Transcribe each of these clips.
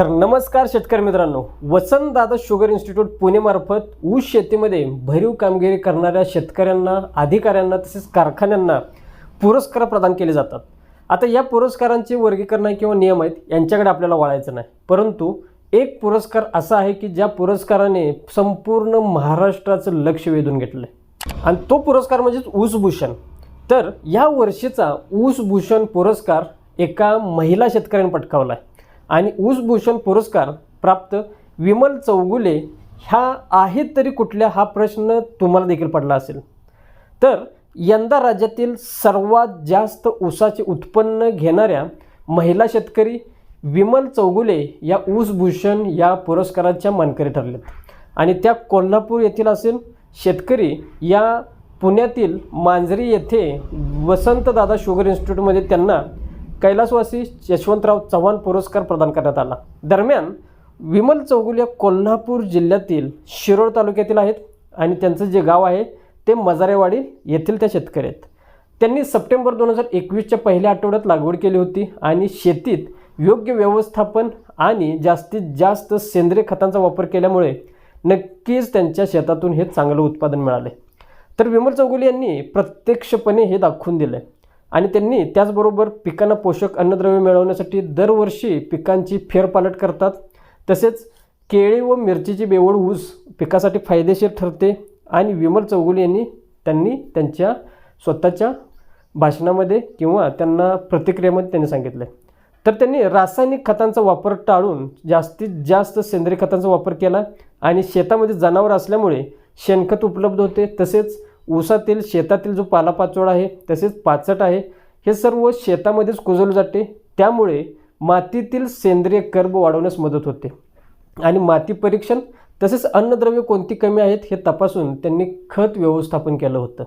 तर नमस्कार शेतकरी मित्रांनो वसंतदादा शुगर इन्स्टिट्यूट पुणेमार्फत ऊस शेतीमध्ये भरीव कामगिरी करणाऱ्या शेतकऱ्यांना अधिकाऱ्यांना तसेच कारखान्यांना पुरस्कार प्रदान केले जातात. आता या पुरस्कारांचे वर्गीकरण आहे किंवा नियम आहेत यांच्याकडे आपल्याला वळायचं नाही. परंतु एक पुरस्कार असा आहे की ज्या पुरस्काराने संपूर्ण महाराष्ट्राचं लक्ष वेधून घेतलं आहे आणि तो पुरस्कार म्हणजेच ऊसभूषण तर या वर्षीचा ऊसभूषण पुरस्कार एका महिला शेतकऱ्याने पटकावला आहे आणि ऊसभूषण पुरस्कार प्राप्त विमल चौगुले ह्या आहेत तरी कुठल्या हा प्रश्न तुम्हाला देखील पडला असेल. तर यंदा राज्यातील सर्वात जास्त ऊसाचे उत्पन्न घेणाऱ्या महिला शेतकरी विमल चौगुले या ऊसभूषण या पुरस्काराच्या मानकरी ठरलेत. आणि त्या कोल्हापूर येथील असेल शेतकरी या पुण्यातील मांजरी येथे वसंतदादा शुगर इन्स्टिट्यूटमध्ये त्यांना कैलासवासी यशवंतराव चव्हाण पुरस्कार प्रदान करण्यात आला. दरम्यान विमल चौगुले कोल्हापूर जिल्ह्यातील शिरोळ तालुक्यातील आहेत आणि त्यांचं जे गाव आहे ते मजारेवाडी येथील त्या शेतकरी आहेत. त्यांनी सप्टेंबर दोन हजार एकवीसच्या पहिल्या आठवड्यात लागवड केली होती आणि शेतीत योग्य व्यवस्थापन आणि जास्तीत जास्त सेंद्रिय खतांचा वापर केल्यामुळे नक्कीच त्यांच्या शेतातून हे चांगलं उत्पादन मिळाले. तर विमल चौगुले यांनी प्रत्यक्षपणे हे दाखवून दिलं आहे आणि त्यांनी त्याचबरोबर पिकांना पोषक अन्नद्रव्य मिळवण्यासाठी दरवर्षी पिकांची फेरपालट करतात. तसेच केळी व मिरचीची बेवड ऊस पिकासाठी फायदेशीर ठरते आणि विमल चौगुले यांनी त्यांनी त्यांच्या स्वतःच्या भाषणामध्ये किंवा त्यांना प्रतिक्रियेमध्ये त्यांनी सांगितलं आहे तर त्यांनी रासायनिक खतांचा वापर टाळून जास्तीत जास्त सेंद्रिय खतांचा वापर केला आणि शेतामध्ये जनावर असल्यामुळे शेणखत उपलब्ध होते. तसेच ऊसातील शेतातील जो पालापाचोळा आहे तसेच पाचट आहे हे सर्व शेतामध्येच कुजवलं जाते. त्यामुळे मातीतील सेंद्रिय कर्ब वाढवण्यास मदत होते. आणि माती परीक्षण तसेच अन्नद्रव्य कोणती कमी आहेत हे तपासून त्यांनी खत व्यवस्थापन केलं होतं.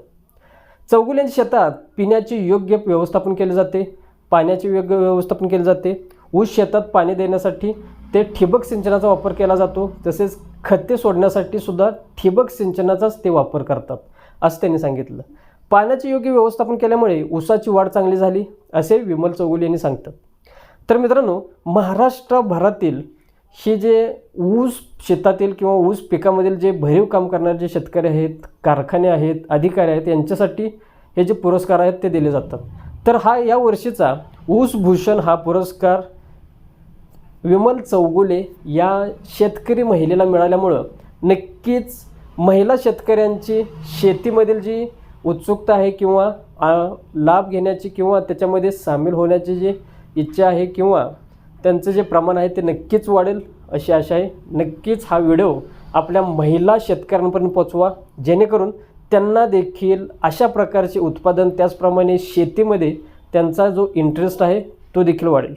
चौगुल्यांच्या शेतात पिण्याचे योग्य व्यवस्थापन केले जाते पाण्याचे योग्य व्यवस्थापन केले जाते. ऊस शेतात पाणी देण्यासाठी ते ठिबक सिंचनाचा वापर केला जातो तसेच खते सोडण्यासाठी सुद्धा ठिबक सिंचनाचाच ते वापर करतात. असं त्यांनी सांगितलं. पाण्याचे योग्य व्यवस्थापन केल्यामुळे ऊसाची वाढ चांगली झाली असे विमल चौगुले यांनी सांगतात. तर मित्रांनो महाराष्ट्रभरातील हे जे ऊस शेतातील किंवा ऊस पिकामधील जे भरीव काम करणारे जे शेतकरी आहेत कारखाने आहेत अधिकारी आहेत यांच्यासाठी हे जे पुरस्कार आहेत ते दिले जातात. तर हा या वर्षीचा ऊस भूषण हा पुरस्कार विमल चौगुले या शेतकरी महिलेला मिळाल्यामुळं नक्कीच महिला शेतकऱ्यांची शेतीमधील जी उत्सुकता आहे किंवा लाभ घेण्याची किंवा त्याच्यामध्ये सामील होण्याची जी इच्छा आहे किंवा त्यांचं जे प्रमाण आहे ते नक्कीच वाढेल अशी आशा आहे. नक्कीच हा व्हिडिओ आपल्या महिला शेतकऱ्यांपर्यंत पोचवा जेणेकरून त्यांना देखील अशा प्रकारचे उत्पादन त्याचप्रमाणे शेतीमध्ये त्यांचा जो इंटरेस्ट आहे तो देखील वाढेल.